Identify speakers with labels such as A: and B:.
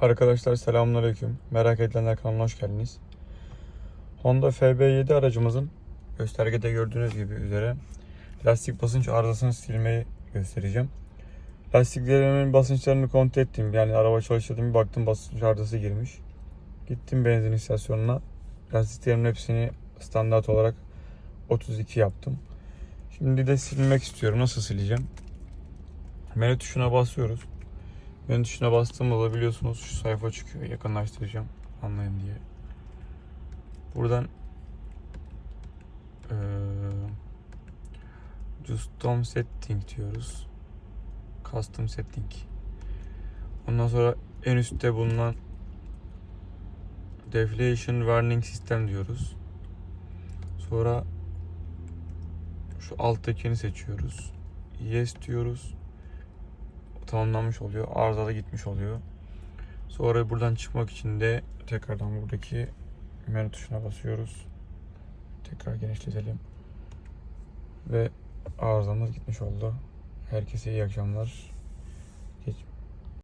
A: Arkadaşlar selamünaleyküm. Merak edilenler kanalına hoş geldiniz. Honda FB7 aracımızın göstergede gördüğünüz gibi üzere lastik basınç arızasını silmeyi göstereceğim. Lastiklerimin basınçlarını kontrol ettim. Yani araba çalıştırdım bir baktım basınç arızası girmiş. Gittim benzin istasyonuna. Lastiklerimin hepsini standart olarak 32 yaptım. Şimdi de silmek istiyorum. Nasıl sileceğim? Menü tuşuna basıyoruz. Menü tuşuna bastığımda da biliyorsunuz şu sayfa çıkıyor. Yakınlaştıracağım anlayın diye. Buradan eee Custom Setting diyoruz. Custom Setting. Ondan sonra en üstte bulunan Deflation Warning System diyoruz. Sonra şu alttakini seçiyoruz. Yes diyoruz tamamlanmış oluyor. Arıza gitmiş oluyor. Sonra buradan çıkmak için de tekrardan buradaki menü tuşuna basıyoruz. Tekrar genişletelim. Ve arızamız gitmiş oldu. Herkese iyi akşamlar.